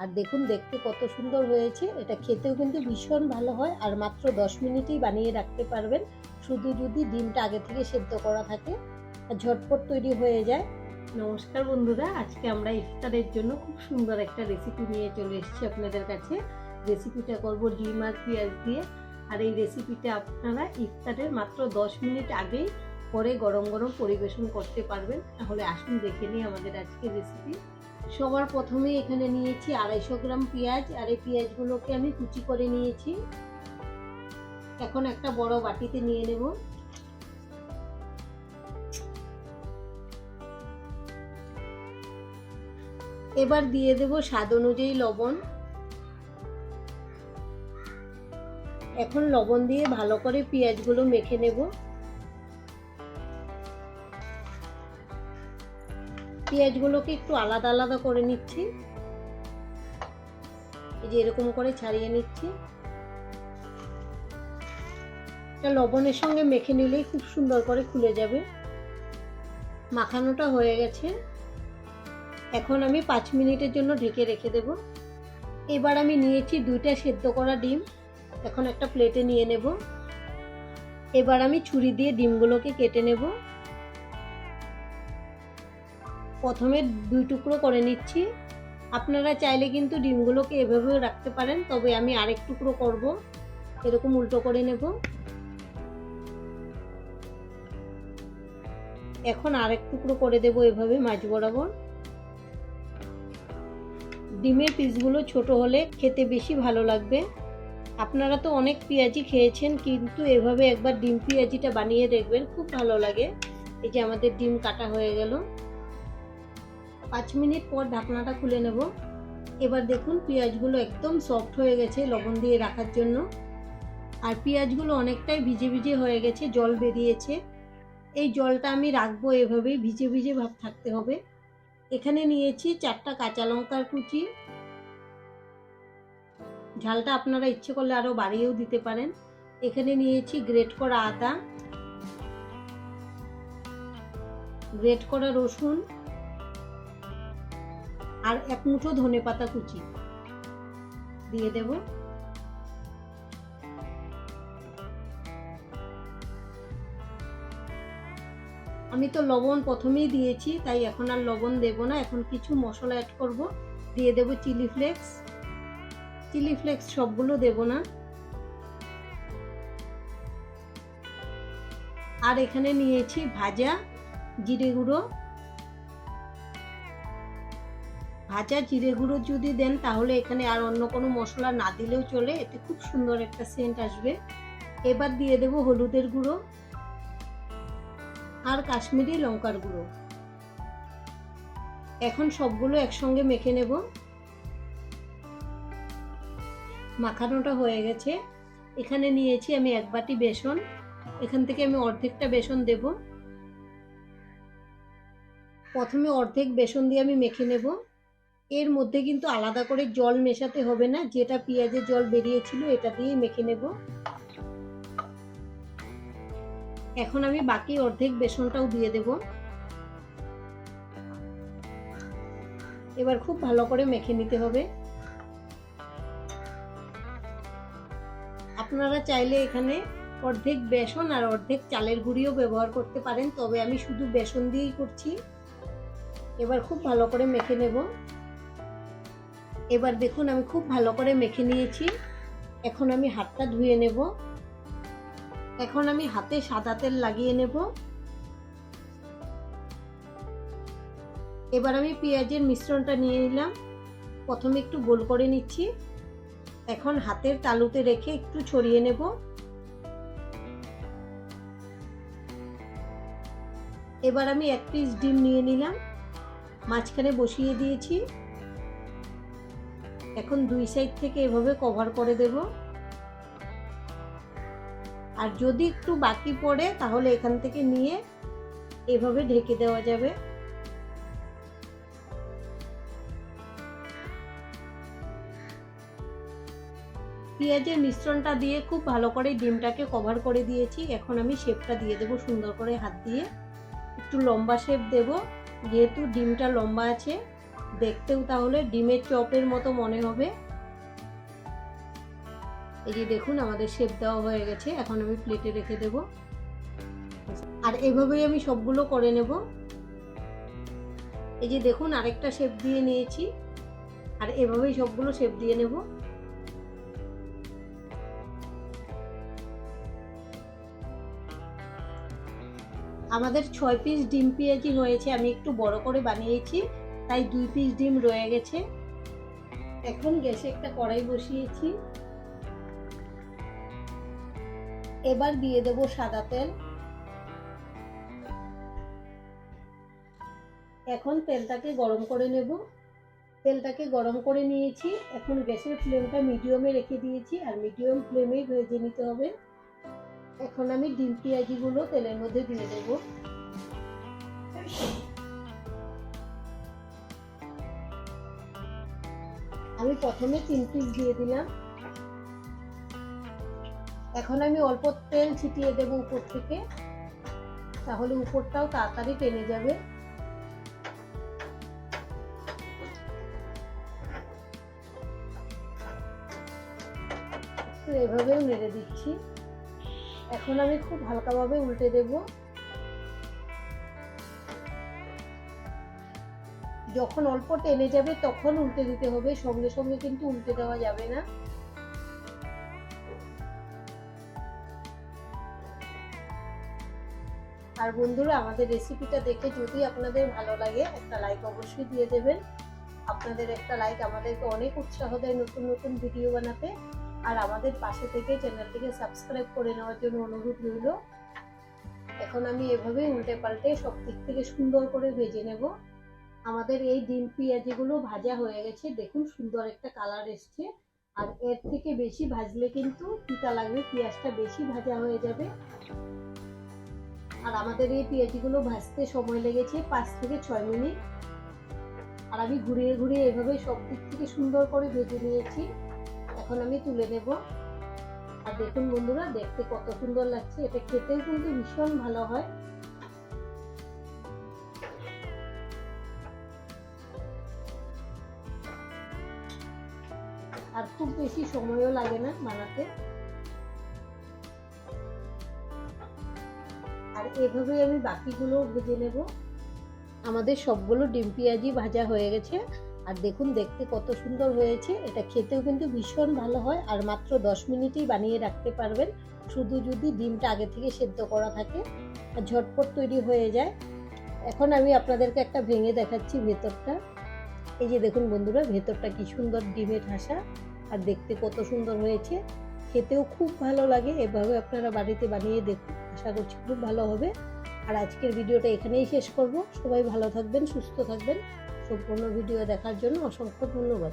আর দেখুন, দেখতে কত সুন্দর হয়েছে। এটা খেতেও কিন্তু ভীষণ ভালো হয় আর মাত্র দশ মিনিটেই বানিয়ে রাখতে পারবেন। শুধু যদি ডিমটা আগে থেকে সেদ্ধ করা থাকে, আর ঝটপট তৈরি হয়ে যায়। নমস্কার বন্ধুরা, আজকে আমরা ইফতারের জন্য খুব সুন্দর একটা রেসিপি নিয়ে চলে এসেছি আপনাদের কাছে। রেসিপিটা করব ডিম আর পেঁয়াজ দিয়ে। আর এই রেসিপিটা আপনারা ইফতারের মাত্র দশ মিনিট আগেই পরে গরম গরম পরিবেশন করতে পারবেন। তাহলে আসুন দেখে নিই আমাদের আজকের রেসিপি সবার প্রথমে এখানে নিয়েছি আড়াইশো গ্রাম পেঁয়াজ, আর এই পেঁয়াজগুলোকে আমি কুচি করে নিয়েছি। এখন একটা বড় বাটিতে নিয়ে নেব। এবার দিয়ে দেব স্বাদ অনুযায়ী লবণ। এখন লবণ দিয়ে ভালো করে পেঁয়াজগুলো মেখে নেব। পেঁয়াজগুলোকে একটু আলাদা আলাদা করে নিচ্ছি। এই যে এরকম করে ছাড়িয়ে নিচ্ছি। এটা লবণের সঙ্গে মেখে নিলেই খুব সুন্দর করে খুলে যাবে। মাখানোটা হয়ে গেছে। এখন আমি পাঁচ মিনিটের জন্য ঢেকে রেখে দেব। এবার আমি নিয়েছি দুইটা সেদ্ধ করা ডিম। এখন একটা প্লেটে নিয়ে নেব। এবার আমি ছুরি দিয়ে ডিমগুলোকে কেটে নেব। প্রথমে দুই টুকরো করে নিচ্ছি। আপনারা চাইলে কিন্তু ডিমগুলোকে এভাবেও রাখতে পারেন, তবে আমি আরেক টুকরো করব। এরকম উল্টো করে নেব। এখন আরেক টুকরো করে দেব এভাবে মাছ বরাবর। ডিমের পিসগুলো ছোট হলে খেতে বেশি ভালো লাগবে। আপনারা তো অনেক পেঁয়াজি খেয়েছেন, কিন্তু এভাবে একবার ডিম পেঁয়াজিটা বানিয়ে দেখবেন, খুব ভালো লাগে। এই যে আমাদের ডিম কাটা হয়ে গেল। পাঁচ মিনিট পর ঢাকনাটা খুলে নেব। এবার দেখুন পেঁয়াজগুলো একদম সফট হয়ে গেছে লবণ দিয়ে রাখার জন্য। আর পেঁয়াজগুলো অনেকটাই ভিজে ভিজে হয়ে গেছে, জল বেরিয়েছে। এই জলটা আমি রাখব এভাবেই, ভিজে ভিজে ভাব থাকতে হবে। এখানে নিয়েছি চারটা কাঁচা লঙ্কার কুচি। ঝালটা আপনারা ইচ্ছে করলে আরও বাড়িয়েও দিতে পারেন। এখানে নিয়েছি গ্রেট করা আদা, গ্রেট করা রসুন আর এক মুঠো ধনে পাতা কুচি। দিয়ে দেব। আমি তো লবণ প্রথমেই দিয়েছি, তাই এখন আর লবণ দেব না। এখন কিছু মশলা অ্যাড করব। দিয়ে দেব চিলি ফ্লেক্স চিলি ফ্লেক্স সবগুলো দেব না। আর এখানে নিয়েছি ভাজা, জিরে গুঁড়ো। ভাজা জিরে গুঁড়ো যদি দেন, তাহলে এখানে আর অন্য কোনো মশলা না দিলেও চলে। এতে খুব সুন্দর একটা সেন্ট আসবে। এবার দিয়ে দেব হলুদের গুঁড়ো আর কাশ্মীরি লঙ্কার গুঁড়ো। এখন সবগুলো একসঙ্গে মেখে নেব। মাখানোটা হয়ে গেছে। এখানে নিয়েছি আমি এক বাটি বেসন। এখান থেকে আমি অর্ধেকটা বেসন দেব। প্রথমে অর্ধেক বেসন দিয়ে আমি মেখে নেব। এর মধ্যে কিন্তু আলাদা করে জল মেশাতে হবে না, যেটা পেঁয়াজের জল বেরিয়েছিল এটা দিয়ে মেখে নেব। এখন আমি বাকি অর্ধেক বেসনটাও দিয়ে দেব। এবার খুব ভালো করে মেখে নিতে হবে। আপনারা চাইলে এখানে অর্ধেক বেসন আর অর্ধেক চালের গুঁড়িও ব্যবহার করতে পারেন, তবে আমি শুধু বেসন দিয়েই করছি। এবার খুব ভালো করে মেখে নেব। এবার দেখুন, আমি খুব ভালো করে মেখে নিয়েছি। এখন আমি হাতটা ধুয়ে নেব। এখন আমি হাতে সাদা তেল লাগিয়ে নেব। এবার আমি পেঁয়াজের মিশ্রণটা নিয়ে নিলাম। প্রথমে একটু গোল করে নিচ্ছি। এখন হাতের তালুতে রেখে একটু ছড়িয়ে নেব। এবার আমি এক পিস ডিম নিয়ে নিলাম। মাঝখানে বসিয়ে দিয়েছি। এখন দুই সাইড থেকে এভাবে কভার করে দেব। আর যদি একটু বাকি পড়ে, তাহলে এখান থেকে নিয়ে এভাবে ঢেকে দেওয়া যাবে। পেঁয়াজের মিশ্রণটা দিয়ে খুব ভালো করে ডিমটাকে কভার করে দিয়েছি। এখন আমি শেপটা দিয়ে দেবো সুন্দর করে হাত দিয়ে। একটু লম্বা শেপ দেব, যেহেতু ডিমটা লম্বা আছে। দেখতেও তাহলে ডিমের চপের মতো মনে হবে। এই যে দেখুন, আমাদের শেপ দেওয়া হয়ে গেছে। এখন আমি প্লেটে রেখে দেব। আর এভাবেই আমি সবগুলো করে নেব। এই যে দেখুন, আরেকটা শেপ দিয়ে নিয়েছি। আর এভাবেই সবগুলো শেপ দিয়ে নেব। আমাদের ছয় পিস ডিম পেঁয়াজি হয়েছে, আমি একটু বড় করে বানিয়েছি। তাই দুই পিস ডিম রয়ে গেছে। এখন গ্যাসে একটা কড়াই বসিয়েছি। এবার দিয়ে দেব সাদা তেল। এখন তেলটাকে গরম করে নেব। তেলটাকে গরম করে নিয়েছি। এখন গ্যাসের ফ্লেমটা মিডিয়ামে রেখে দিয়েছি আর মিডিয়াম ফ্লেমেই ভেজে নিতে হবে। এখন আমি ডিম পেঁয়াজিগুলো তেলের মধ্যে দিয়ে দেব। আমি প্রথমে তিন পিস দিয়ে দিলাম। এখন আমি অল্প তেল ছিটিয়ে দেব উপর থেকে। তাহলে উপরটাও তাড়াতাড়ি টেনে যাবে। এভাবেও নেড়ে দিচ্ছি। এখন আমি খুব হালকাভাবে উল্টে দেব। যখন অল্প টেনে যাবে তখন উল্টে দিতে হবে, সঙ্গে সঙ্গে কিন্তু উল্টে দেওয়া যাবে না। আর বন্ধুরা, আমাদের রেসিপিটা দেখে যদি আপনাদের ভালো লাগে, একটা লাইক অবশ্যই দিয়ে দেবেন। আপনাদের একটা লাইক আমাদেরকে অনেক উৎসাহ দেয় নতুন নতুন ভিডিও বানাতে। আর আমাদের পাশে থেকে চ্যানেলটিকে সাবস্ক্রাইব করে নেওয়ার জন্য অনুরোধ রইল। এখন আমি এভাবেই উল্টে পাল্টে সব দিক থেকে সুন্দর করে ভেজে নেব। আমাদের এই ডিম পেঁয়াজিগুলো ভাজা হয়ে গেছে। দেখুন, সুন্দর একটা কালার এসছে। আর এর থেকে বেশি ভাজলে কিন্তু পিতা লাগবে, পেঁয়াজটা বেশি ভাজা হয়ে যাবে। আর আমাদের এই পেঁয়াজিগুলো ভাজতে সময় লেগেছে পাঁচ থেকে ছয় মিনিট। আর আমি ঘুরিয়ে ঘুরিয়ে এভাবে সব দিক থেকে সুন্দর করে ভেজে নিয়েছি। এখন আমি তুলে নেব। আর দেখুন বন্ধুরা, দেখতে কত সুন্দর লাগছে। এটা খেতেও কিন্তু ভীষণ ভালো হয়। আর খুব বেশি সময়ও লাগে না বানাতে। আর এভাবেই আমি বাকিগুলো ভেজে নেব। আমাদের সবগুলো ডিম পেঁয়াজি ভাজা হয়ে গেছে। আর দেখুন, দেখতে কত সুন্দর হয়েছে। এটা খেতেও কিন্তু ভীষণ ভালো হয়। আর মাত্র দশ মিনিটেই বানিয়ে রাখতে পারবেন। শুধু যদি ডিমটা আগে থেকে সেদ্ধ করা থাকে আর ঝটপট তৈরি হয়ে যায়। এখন আমি আপনাদেরকে একটা ভেঙে দেখাচ্ছি ভেতরটা। এই যে দেখুন বন্ধুরা, ভেতরটা কি সুন্দর ডিমে ঠাসা আর দেখতে কত সুন্দর হয়েছে। খেতেও খুব ভালো লাগে, এভাবে আপনারা বাড়িতে বানিয়ে দেখুন, আশা করছি খুব ভালো হবে। আর আজকের ভিডিওটা এখানেই শেষ করব। সবাই ভালো থাকবেন, সুস্থ থাকবেন। সম্পূর্ণ ভিডিও দেখার জন্য অসংখ্য ধন্যবাদ।